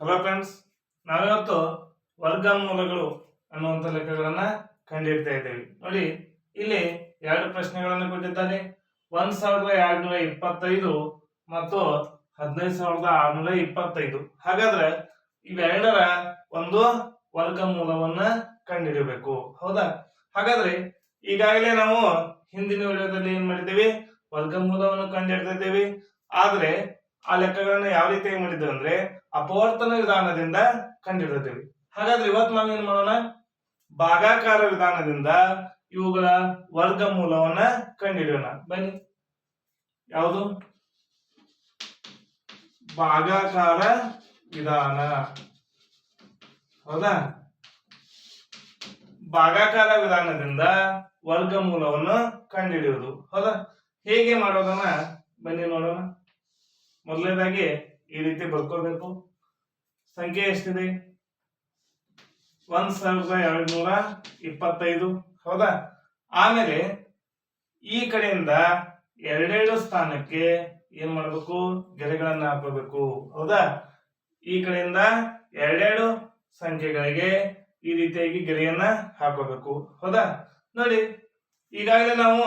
Hello friends ನಾವಿವತ್ತು ವರ್ಗಮೂಲಗಳು ಅನ್ನುವಂಥ ಲೆಕ್ಕಗಳನ್ನ ಕಂಡಿಡ್ತಾ ಇದ್ದೇವೆ. ನೋಡಿ, ಇಲ್ಲಿ ಎರಡು ಪ್ರಶ್ನೆಗಳನ್ನು ಕೊಟ್ಟಿದ್ದಾರೆ ಒಂದ್ ಸಾವಿರದ ಎರಡ್ನೂರ ಇಪ್ಪತ್ತೈದು ಮತ್ತು ಹದಿನೈದು ಸಾವಿರದ ಆರ್ನೂರ ಇಪ್ಪತ್ತೈದು. ಹಾಗಾದ್ರೆ ಇವೆರಡರ ಒಂದು ವರ್ಗಮೂಲವನ್ನ ಕಂಡುಹಿಡಿಯಬೇಕು ಹೌದಾ? ಹಾಗಾದ್ರೆ ಈಗಾಗಲೇ ನಾವು ಹಿಂದಿನ ವಿಡಿಯೋದಲ್ಲಿ ಏನ್ ಮಾಡಿದ್ದೇವೆ? ವರ್ಗಮೂಲವನ್ನು ಕಂಡಿಡ್ತಿದ್ದೇವೆ ಆದ್ರೆ ಆ ಲೆಕ್ಕಗಳನ್ನ ಯಾವ ರೀತಿ ಮಾಡಿದ್ದೇವೆ ಅಂದ್ರೆ ಅಪವರ್ತನ ವಿಧಾನದಿಂದ ಕಂಡುಹಿಡಿದಿವಿ ಹಾಗಾದ್ರೆ ಇವತ್ತು ನಾವು ಏನ್ ಮಾಡೋಣ? ಭಾಗಾಕಾರ ವಿಧಾನದಿಂದ ಇವುಗಳ ವರ್ಗ ಮೂಲವನ್ನ ಕಂಡುಹಿಡಿಯೋಣ ಬನ್ನಿ. ಯಾವುದು? ಭಾಗಾಕಾರ ವಿಧಾನ. ಹೌದಾ? ಭಾಗಾಕಾರ ವಿಧಾನದಿಂದ ವರ್ಗ ಮೂಲವನ್ನು ಕಂಡುಹಿಡಿಯುವುದು ಹೌದಾ? ಹೇಗೆ ಮಾಡೋದನ್ನ? ಬನ್ನಿ ನೋಡೋಣ. ಮೊದಲನೇದಾಗಿ ಈ ರೀತಿ ಬರ್ಕೋಬೇಕು ಸಂಖ್ಯೆ ಎಷ್ಟಿದೆ? ಒಂದ್ ಸಾವಿರದ ಎರಡ್ ನೂರ ಇಪ್ಪತ್ತೈದು. ಹೌದಾ? ಆಮೇಲೆ ಈ ಕಡೆಯಿಂದ ಎರಡೆರಡು ಸ್ಥಾನಕ್ಕೆ ಏನ್ ಮಾಡ್ಬೇಕು? ಗೆರೆಗಳನ್ನ ಹಾಕೋಬೇಕು ಹೌದಾ? ಈ ಕಡೆಯಿಂದ ಎರಡೆರಡು ಸಂಖ್ಯೆಗಳಿಗೆ ಈ ರೀತಿಯಾಗಿ ಗೆರೆಯನ್ನ ಹಾಕೋಬೇಕು ಹೌದಾ? ನೋಡಿ, ಈಗಾಗಲೇ ನಾವು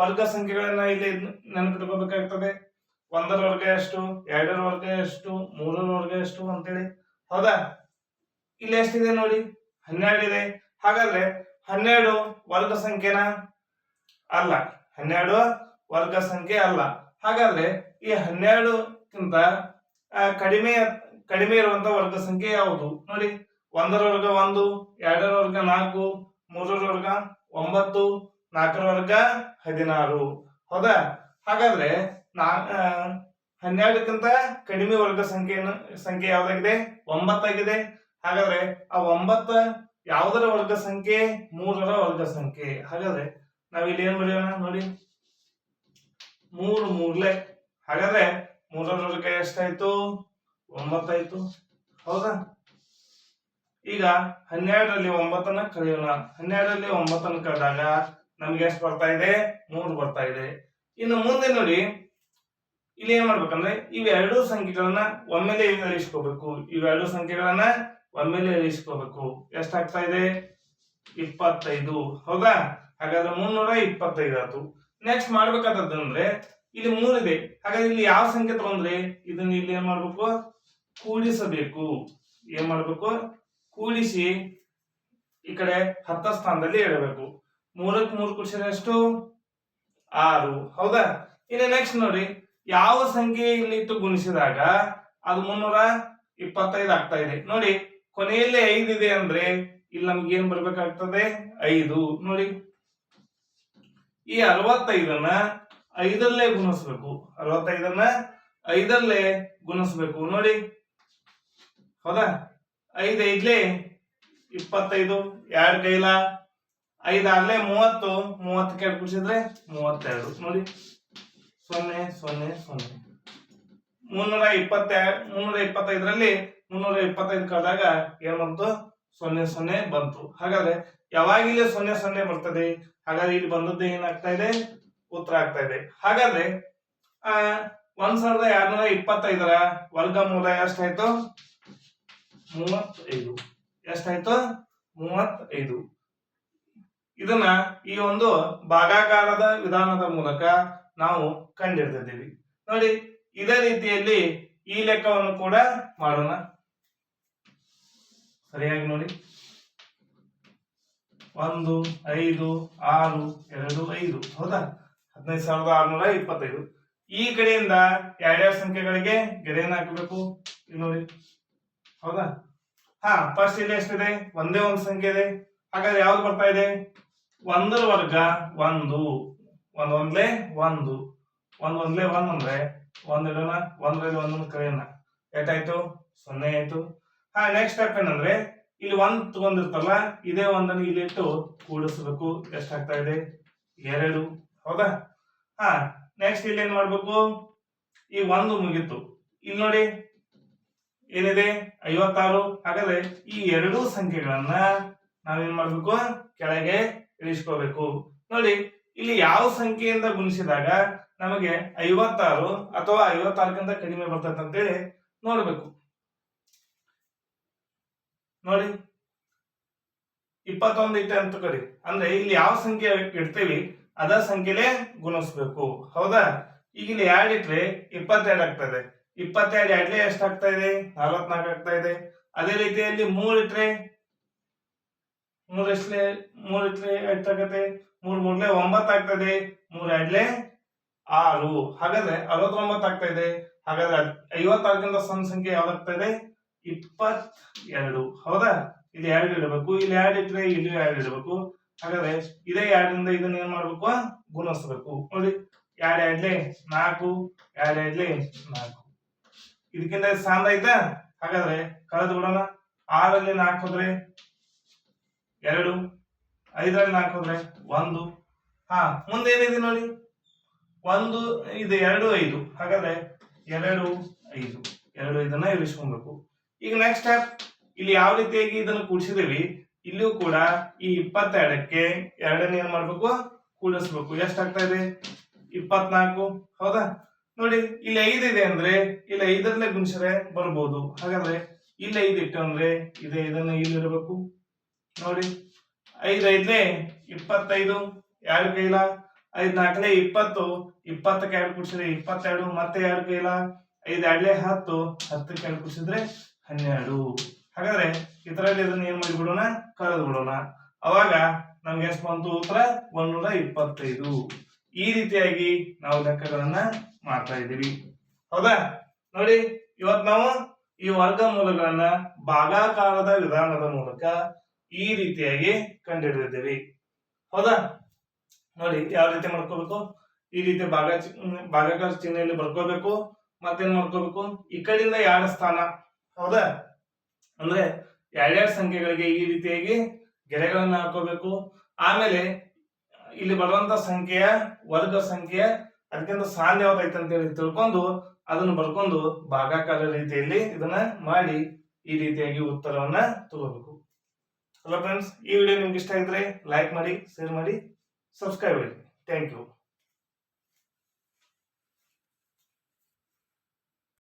ವರ್ಗ ಸಂಖ್ಯೆಗಳನ್ನ ಇಲ್ಲಿ ನೆನಪಿಟ್ಕೋಬೇಕಾಗ್ತದೆ ಒಂದರ ವರ್ಗ ಎಷ್ಟು ಎರಡರ ವರ್ಗ ಎಷ್ಟು ಮೂರರ ವರ್ಗ ಎಷ್ಟು ಅಂತೇಳಿ? ಹೌದಾ? ಇಲ್ಲಿ ಎಷ್ಟಿದೆ ನೋಡಿ? ಹನ್ನೆರಡು ಇದೆ ಹಾಗಾದ್ರೆ ಹನ್ನೆರಡು ವರ್ಗ ಸಂಖ್ಯೆನ ಅಲ್ಲ. ಹನ್ನೆರಡು ವರ್ಗ ಸಂಖ್ಯೆ ಅಲ್ಲ. ಹಾಗಾದ್ರೆ ಈ ಹನ್ನೆರಡುಕ್ಕಿಂತ ಕಡಿಮೆ ಕಡಿಮೆ ಇರುವಂತ ವರ್ಗ ಸಂಖ್ಯೆ ಯಾವುದು? ನೋಡಿ ಒಂದರ ವರ್ಗ ಒಂದು ಎರಡರ ವರ್ಗ ನಾಲ್ಕು ಮೂರರ ವರ್ಗ ಒಂಬತ್ತು ನಾಲ್ಕರ ವರ್ಗ ಹದಿನಾರು. ಹೌದಾ? ಹಾಗಾದ್ರೆ ನಾ ಹನ್ನೆರಡಕ್ಕಿಂತ ಕಡಿಮೆ ವರ್ಗ ಸಂಖ್ಯೆ ಸಂಖ್ಯೆ ಯಾವ್ದಾಗಿದೆ? ಒಂಬತ್ತಾಗಿದೆ. ಹಾಗಾದ್ರೆ ಆ ಒಂಬತ್ತ ಯಾವುದರ ವರ್ಗ ಸಂಖ್ಯೆ? ಮೂರರ ವರ್ಗ ಸಂಖ್ಯೆ. ಹಾಗಾದ್ರೆ ನಾವ್ ಇಲ್ಲಿ ಏನ್ ಬರೆಯೋಣ ನೋಡಿ. ಮೂರು ಮೂರ್ಲೆ. ಹಾಗಾದ್ರೆ ಮೂರರ ವರ್ಗ ಎಷ್ಟಾಯ್ತು? ಒಂಬತ್ತಾಯ್ತು. ಹೌದಾ? ಈಗ ಹನ್ನೆರಡರಲ್ಲಿ ಒಂಬತ್ತನ್ನ ಕಳೆಯೋಣ ಹನ್ನೆರಡರಲ್ಲಿ ಒಂಬತ್ತನ್ನ ಕಳೆದಾಗ ನಮ್ಗೆ ಎಷ್ಟು ಬರ್ತಾ ಇದೆ? ಮೂರು ಬರ್ತಾ ಇದೆ. ಇನ್ನು ಮುಂದೆ ನೋಡಿ. ಇಲ್ಲಿ ಏನ್ ಮಾಡ್ಬೇಕಂದ್ರೆ ಇವೆರಡು ಸಂಖ್ಯೆಗಳನ್ನ ಒಮ್ಮೆಲೆ ಇಳಿಸ್ಕೋಬೇಕು. ಇವೆರಡು ಸಂಖ್ಯೆಗಳನ್ನ ಒಮ್ಮೆಲೆ ಇಳಿಸ್ಕೋಬೇಕು. ಎಷ್ಟಾಗ್ತಾ ಇದೆ? ಇಪ್ಪತ್ತೈದು. ಹೌದಾ? ಹಾಗಾದ್ರೆ ಮುನ್ನೂರ ಇಪ್ಪತ್ತೈದು ಆಯ್ತು. ನೆಕ್ಸ್ಟ್ ಮಾಡ್ಬೇಕಾದದ್ದು ಇಲ್ಲಿ ಮೂರಿದೆ ಹಾಗಾದ್ರೆ ಇಲ್ಲಿ ಯಾವ ಸಂಖ್ಯೆ ತಗೊಂಡ್ರೆ ಇದನ್ನ ಇಲ್ಲಿ ಏನ್ ಮಾಡ್ಬೇಕು? ಕೂಡಿಸಬೇಕು. ಏನ್ ಮಾಡ್ಬೇಕು? ಕೂಡಿಸಿ ಈ ಕಡೆ ಹತ್ತ ಸ್ಥಾನದಲ್ಲಿ ಇಡಬೇಕು ಮೂರಕ್ ಮೂರು ಕೂಡಿಸಿದ್ರೆ ಎಷ್ಟು? ಆರು. ಹೌದಾ? ಇನ್ನು ನೆಕ್ಸ್ಟ್ ನೋಡಿ. ಯಾವ ಸಂಖ್ಯೆ ಇಟ್ಟು ಗುಣಿಸಿದಾಗ ಅದು ಮುನ್ನೂರ ಇಪ್ಪತ್ತೈದು ಆಗ್ತಾ ಇದೆ. ನೋಡಿ, ಕೊನೆಯಲ್ಲಿ ಐದು ಇದೆ ಅಂದ್ರೆ ಇಲ್ಲಿ ನಮ್ಗೆ ಏನ್ ಬರ್ಬೇಕಾಗ್ತದೆ? ಐದು. ನೋಡಿ, ಈ ಅರವತ್ತೈದನ್ನ ಐದಲ್ಲೇ ಗುಣಿಸ್ಬೇಕು. ಅರವತ್ತೈದನ್ನ ಐದಲ್ಲೇ ಗುಣಿಸ್ಬೇಕು. ನೋಡಿ, ಹೌದಾ? ಐದ್ ಐದ್ಲೆ ಇಪ್ಪತ್ತೈದು. ಎರಡ್ ಕೈಲ? ಐದಾರ್ಲೆ ಮೂವತ್ತು. ಮೂವತ್ತಕ್ಕೆ ಎರಡು ಕೂಡಿಸಿದ್ರೆ ಮೂವತ್ತೆರಡು. ನೋಡಿ ಸೊನ್ನೆ ಸೊನ್ನೆ ಸೊನ್ನೆ. ಮುನ್ನೂರ ಇಪ್ಪತ್ತೆ, ಮುನ್ನೂರ ಇಪ್ಪತ್ತೈದರಲ್ಲಿ ಮುನ್ನೂರ ಇಪ್ಪತ್ತೈದು ಕಳೆದಾಗ ಏನ್ ಬಂತು? ಸೊನ್ನೆ ಸೊನ್ನೆ ಬಂತು. ಹಾಗಾದ್ರೆ ಯಾವಾಗ ಸೊನ್ನೆ ಸೊನ್ನೆ ಬರ್ತದೆ. ಹಾಗಾದ್ರೆ ಇಲ್ಲಿ ಬಂದದ್ದು ಏನಾಗ್ತಾ ಇದೆ? ಉತ್ತರ ಆಗ್ತಾ ಇದೆ. ಹಾಗಾದ್ರೆ, ಆ, ಒಂದ್ ಸಾವಿರದ ಎರಡ್ನೂರ ಇಪ್ಪತ್ತೈದರ ವರ್ಗಮೂಲ ಎಷ್ಟಾಯ್ತು? ಮೂವತ್ತೈದು. ಎಷ್ಟಾಯ್ತು? ಮೂವತ್ತೈದು. ಇದನ್ನ ಈ ಒಂದು ಭಾಗಾಕಾರದ ವಿಧಾನದ ಮೂಲಕ ನಾವು ಕಂಡಿಡ್ತಿದ್ದೀವಿ ನೋಡಿ, ಇದೇ ರೀತಿಯಲ್ಲಿ ಈ ಲೆಕ್ಕವನ್ನು ಕೂಡ ಮಾಡೋಣ. ಸರಿಯಾಗಿ ನೋಡಿ. ಒಂದು, ಐದು, ಆರು, ಎರಡು, ಐದು. ಹೌದಾ? ಹದಿನೈದು ಸಾವಿರದ ಆರುನೂರ ಇಪ್ಪತ್ತೈದು. ಈ ಕಡೆಯಿಂದ ಎರಡೆರಡು ಸಂಖ್ಯೆಗಳಿಗೆ ಗೆರೆಯನ್ನು ಹಾಕಬೇಕು. ನೋಡಿ. ಹೌದಾ? ಹಾ ಫಸ್ಟ್ ಇಲ್ಲಿ ಎಷ್ಟಿದೆ? ಒಂದೇ ಒಂದು ಸಂಖ್ಯೆ ಇದೆ. ಹಾಗಾದ್ರೆ ಯಾವ್ದು ಬರ್ತಾ ಇದೆ? ಒಂದರ ವರ್ಗ ಒಂದು. ಒಂದೊಂದ್ಲೆ ಒಂದು. ಒಂದ್ ಒಂದ್ಲೇ ಒಂದ್ ಅಂದ್ರೆ ಒಂದ್ ಇಡೋಣ ಒಂದ್ರಲ್ಲಿ ಒಂದೊಂದು ಕರೆಯೋಣ. ಎಷ್ಟಾಯ್ತು? ಸೊನ್ನೆ ಆಯ್ತು. ಹಾ ನೆಕ್ಸ್ಟ್ ಸ್ಟೆಪ್ ಏನಂದ್ರೆ ಇಲ್ಲಿ ಒಂದ್ ತಗೊಂಡಿರ್ತಲ್ಲ, ಇದೇ ಒಂದನ್ನು ಇಲ್ಲಿ ಇಟ್ಟು ಕೂಡಿಸ್ಬೇಕು. ಎಷ್ಟಾಗ್ತಾ ಇದೆ? ಎರಡು. ಹೌದಾ? ಹಾ ನೆಕ್ಸ್ಟ್ ಇಲ್ಲಿ ಏನ್ ಮಾಡ್ಬೇಕು? ಈ ಒಂದು ಮುಗೀತು. ಇಲ್ಲಿ ನೋಡಿ, ಏನಿದೆ? ಐವತ್ತಾರು. ಹಾಗಾದ್ರೆ ಈ ಎರಡೂ ಸಂಖ್ಯೆಗಳನ್ನ ನಾವೇನ್ ಮಾಡ್ಬೇಕು? ಕೆಳಗೆ ಇಳಿಸ್ಕೋಬೇಕು. ನೋಡಿ, ಇಲ್ಲಿ ಯಾವ ಸಂಖ್ಯೆಯಿಂದ ಗುಣಿಸಿದಾಗ ನಮಗೆ ಐವತ್ತಾರು ಅಥವಾ ಐವತ್ತಾರಕ್ಕಿಂತ ಕಡಿಮೆ ಬರ್ತೈತೆ ಅಂತೇಳಿ ನೋಡಬೇಕು. ನೋಡಿ, ಇಪ್ಪತ್ತೊಂದು ಇಟ್ಟೆ ಅಂತ ಕರಿ. ಅಂದ್ರೆ ಇಲ್ಲಿ ಯಾವ ಸಂಖ್ಯೆ ಇಡ್ತೀವಿ ಅದ ಸಂಖ್ಯೆಲೇ ಗುಣಿಸ್ಬೇಕು. ಹೌದಾ? ಈಗ ಇಲ್ಲಿ ಎರಡು ಇಟ್ರೆ ಇಪ್ಪತ್ತೆರಡು ಇದೆ ಇಪ್ಪತ್ತೆರಡು ಎರಡ್ಲೆ ಎಷ್ಟು ಆಗ್ತಾ ಇದೆ? ನಲವತ್ನಾಲ್ಕು ಆಗ್ತಾ ಇದೆ. ಅದೇ ರೀತಿಯಲ್ಲಿ ಮೂರ್ ಇಟ್ರೆ, ಮೂರ್ ಎಷ್ಟಲೆ, ಮೂರ್ ಇಟ್ರೆ ಎಷ್ಟಾಗತ್ತೆ ಮೂರ್ ಮೂರ್ಲೆ ಒಂಬತ್ತು ಆಗ್ತದೆ. ಮೂರ್ ಎರಡ್ಲೆ ಆರು. ಹಾಗಾದ್ರೆ ಅರವತ್ತೊಂಬತ್ತು ಆಗ್ತಾ ಇದೆ. ಹಾಗಾದ್ರೆ ಐವತ್ತಾರಕ್ಕಿಂತ ಸಣ್ಣ ಸಂಖ್ಯೆ ಯಾವ್ದಾಗ್ತಾ ಇದೆ ಇಪ್ಪತ್ ಎರಡು ಹೌದಾ? ಇಲ್ಲಿ ಎರಡು ಇಡಬೇಕು. ಇಲ್ಲಿ ಎರಡು ಇಟ್ರೆ ಇಲ್ಲಿ ಎರಡು ಇಡಬೇಕು. ಹಾಗಾದ್ರೆ ಇದೇ ಎರಡರಿಂದ ಇದನ್ನ ಏನ್ ಮಾಡ್ಬೇಕು? ಗುಣಿಸ್ಬೇಕು. ನೋಡಿ, ಎರಡು ಎರಡ್ಲೆ ನಾಲ್ಕು, ಎರಡು ಎರಡ್ಲೆ ನಾಲ್ಕು. ಇದಕ್ಕಿಂತ ಸಾಂದ ಆಯ್ತಾ ಹಾಗಾದ್ರೆ ಕಳೆದು ಬಿಡೋಣ. ಆರಲ್ಲಿ ನಾಲ್ಕು ಹೋದ್ರೆ ಎರಡು, ಐದರಲ್ಲಿ ನಾಲ್ಕು ಹೋದ್ರೆ ಒಂದು. ಹಾ ಮುಂದೆ ಏನಿದೆ ನೋಡಿ? ಒಂದು ಇದು ಎರಡು ಐದು. ಹಾಗಾದ್ರೆ ಎರಡು ಐದು. ಎರಡು ಐದನ್ನ ಇರಿಸ್ಕೊಬೇಕು. ಈಗ ನೆಕ್ಸ್ಟ್ ಸ್ಟೆಪ್ ಇಲ್ಲಿ ಯಾವ ರೀತಿಯಾಗಿ ಇದನ್ನು ಕೂಡಿಸಿದೀವಿ ಇಲ್ಲಿಯೂ ಕೂಡ ಈ ಇಪ್ಪತ್ತೆರಡಕ್ಕೆ ಎರಡನ್ನ ಏನ್ ಮಾಡ್ಬೇಕು? ಕೂಡಿಸ್ಬೇಕು. ಎಷ್ಟಾಗ್ತಾ ಇದೆ? ಇಪ್ಪತ್ನಾಲ್ಕು. ಹೌದಾ? ನೋಡಿ, ಇಲ್ಲಿ ಐದು ಇದೆ ಅಂದ್ರೆ ಇಲ್ಲಿ ಐದರಲ್ಲೇ ಗುಣಿಸಿದ್ರೆ ಬರ್ಬೋದು. ಹಾಗಾದ್ರೆ ಇಲ್ಲಿ ಐದು ಇಟ್ಟು ಅಂದ್ರೆ ಇದೆ ಇದನ್ನ ಇಲ್ಲಿ ಇರಬೇಕು ನೋಡಿ, ಐದು ಐದನೇ ಇಪ್ಪತ್ತೈದು. ಯಾರು ಕೈಲ? ಐದ್ ನಾಲ್ಕನೇ ಇಪ್ಪತ್ತು. ಇಪ್ಪತ್ತಕ್ಕೆ ಎರಡು ಕುಡಿಸಿದ್ರೆ ಇಪ್ಪತ್ತೆರಡು, ಮತ್ತೆ ಎರಡು ಕೈಲ ಐದು ಎರಡ್ಲೆ ಹತ್ತು ಹತ್ತಕ್ಕೆ ಎರಡು ಕುಡಿಸಿದ್ರೆ ಹನ್ನೆರಡು. ಹಾಗಾದ್ರೆ ಇದರಲ್ಲಿ ಇದನ್ನ ಏನ್ ಮಾಡಿಬಿಡೋಣ? ಕಳೆದು ಬಿಡೋಣ ಅವಾಗ ನಮ್ಗೆ ಎಷ್ಟು ಬಂತು? ಉತ್ತರ ಒಂದೂರ ಇಪ್ಪತ್ತೈದು ಈ ರೀತಿಯಾಗಿ ನಾವು ಲೆಕ್ಕಗಳನ್ನ ಮಾಡ್ತಾ ಇದ್ದೀವಿ. ಹೌದಾ? ನೋಡಿ, ಇವತ್ ನಾವು ಈ ವರ್ಗಮೂಲಗಳನ್ನ ಭಾಗಾಕಾರದ ವಿಧಾನದ ಮೂಲಕ ಈ ರೀತಿಯಾಗಿ ಕಂಡುಹಿಡಿದಿದ್ದೀವಿ. ಹೌದಾ? ನೋಡಿ, ಯಾವ ರೀತಿ ಮಾಡ್ಕೋಬೇಕು? ಈ ರೀತಿ ಭಾಗ ಭಾಗಕಾರ ಚಿಹ್ನೆಯಲ್ಲಿ ಬರ್ಕೋಬೇಕು, ಮತ್ತೇನ್ ಮಾಡ್ಕೋಬೇಕು? ಈ ಕಡೆಯಿಂದ ಎರಡು ಸ್ಥಾನ? ಹೌದಾ? ಅಂದ್ರೆ ಎರಡೆರಡು ಸಂಖ್ಯೆಗಳಿಗೆ ಈ ರೀತಿಯಾಗಿ ಗೆರೆಗಳನ್ನ ಹಾಕೋಬೇಕು. ಆಮೇಲೆ ಇಲ್ಲಿ ಬರುವಂತ ಸಂಖ್ಯೆಯ, ವರ್ಗ ಸಂಖ್ಯೆ ಅದಕ್ಕಿಂತ ಸಾಲ ಯಾವ್ದೈತೆ ಅಂತ ಹೇಳಿ ತಿಳ್ಕೊಂಡು ಅದನ್ನ ಬರ್ಕೊಂಡು ಭಾಗಾಕಾರ ರೀತಿಯಲ್ಲಿ ಇದನ್ನ ಮಾಡಿ ಈ ರೀತಿಯಾಗಿ ಉತ್ತರವನ್ನ ತಗೋಬೇಕು. ಹಲೋ ಫ್ರೆಂಡ್ಸ್ ಈ ವಿಡಿಯೋ ನಿಮ್ಗೆ ಇಷ್ಟ ಆಗಿದ್ರೆ ಲೈಕ್ ಮಾಡಿ ಶೇರ್ ಮಾಡಿ ಸಬ್ಸ್ಕ್ರೈಬ್ ಮಾಡಿ. Thank you